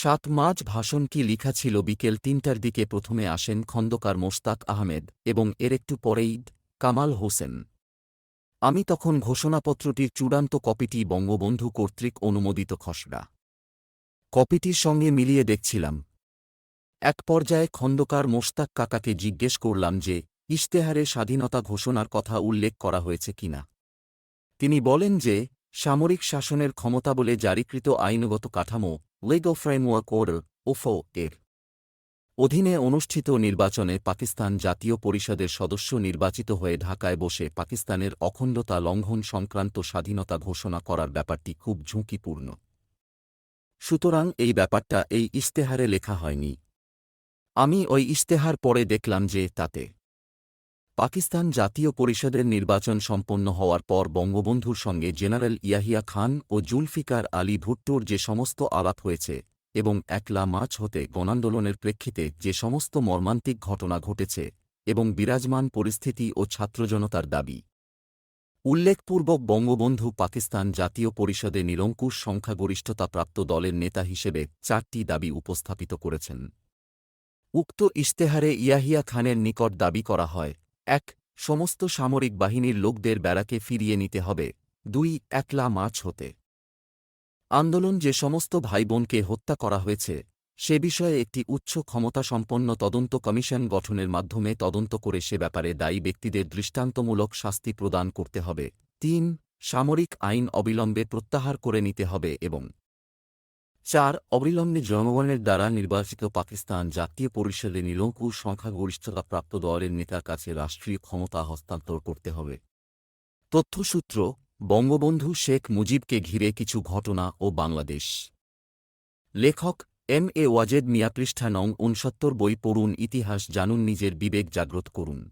সাত মার্চ ভাষণ কি লিখা ছিল বিকেল তিনটার দিকে প্রথমে আসেন খন্দকার মোস্তাক আহমেদ এবং এর একটু পরেই কামাল হোসেন। আমি তখন ঘোষণাপত্রটির চূড়ান্ত কপিটি বঙ্গবন্ধু কর্তৃক অনুমোদিত খসড়া। কপিটির সঙ্গে মিলিয়ে দেখছিলাম। এক পর্যায়ে খন্দকার মোস্তাক কাকাকে জিজ্ঞেস করলাম যে, ইশতেহারে স্বাধীনতা ঘোষণার কথা উল্লেখ করা হয়েছে কিনা? তিনি বলেন যে সামরিক শাসনের ক্ষমতা বলে জারিকৃত আইনগত কাঠামো লেগো ফ্রেমওয়ার্ক অর্ডার ওফো এর অধীনে অনুষ্ঠিত নির্বাচনে পাকিস্তান জাতীয় পরিষদের সদস্য নির্বাচিত হয়ে ঢাকায় বসে পাকিস্তানের অখণ্ডতা লঙ্ঘন সংক্রান্ত স্বাধীনতা ঘোষণা করার ব্যাপারটি খুব ঝুঁকিপূর্ণ। সুতরাং এই ব্যাপারটা এই ইশতেহারে লেখা হয়নি। আমি ওই ইশতেহার পরে দেখলাম যে তাতে পাকিস্তান জাতীয় পরিষদের নির্বাচন সম্পন্ন হওয়ার পর বঙ্গবন্ধুর সঙ্গে জেনারেল ইয়াহিয়া খান ও জুলফিকার আলী ভুট্টোর যে সমস্ত আলাপ হয়েছে এবং একলা মাছ হতে গণান্দোলনের প্রেক্ষিতে যে সমস্ত মর্মান্তিক ঘটনা ঘটেছে এবং বিরাজমান পরিস্থিতি ও ছাত্রজনতার দাবি। উল্লেখপূর্বক বঙ্গবন্ধু পাকিস্তান জাতীয় পরিষদে নিরঙ্কুশ সংখ্যাগরিষ্ঠতাপ্রাপ্ত দলের নেতা হিসেবে চারটি দাবি উপস্থাপিত করেছেন। উক্ত ইশতেহারে ইয়াহিয়া খানের নিকট দাবি করা হয় এক, সমস্ত সামরিক বাহিনীর লোকদের বেড়াকে ফিরিয়ে নিতে হবে। দুই, একলা মাছ হতে। আন্দোলন যে সমস্ত ভাইবোনকে হত্যা করা হয়েছে, সে বিষয়ে একটি উচ্চ ক্ষমতাসম্পন্ন তদন্ত কমিশন গঠনের মাধ্যমে তদন্ত করে সে ব্যাপারে দায়ী ব্যক্তিদের দৃষ্টান্তমূলক শাস্তি প্রদান করতে হবে। তিন, সামরিক আইন অবিলম্বে প্রত্যাহার করে নিতে হবে এবং চার অবিলম্বে জনগণের দ্বারা নির্বাচিত পাকিস্তান জাতীয় পরিষদে নিরঙ্কুশ সংখ্যাগরিষ্ঠতাপ্রাপ্ত দলের নেতার কাছে রাষ্ট্রীয় ক্ষমতা হস্তান্তর করতে হবে। তথ্যসূত্র, বঙ্গবন্ধু শেখ মুজিবকে ঘিরে কিছু ঘটনা ও বাংলাদেশ। লেখক এম এ ওয়াজেদ মিয়া পৃষ্ঠা নং উনসত্তর বই পড়ুন, ইতিহাস জানুন, নিজের বিবেক জাগ্রত করুন।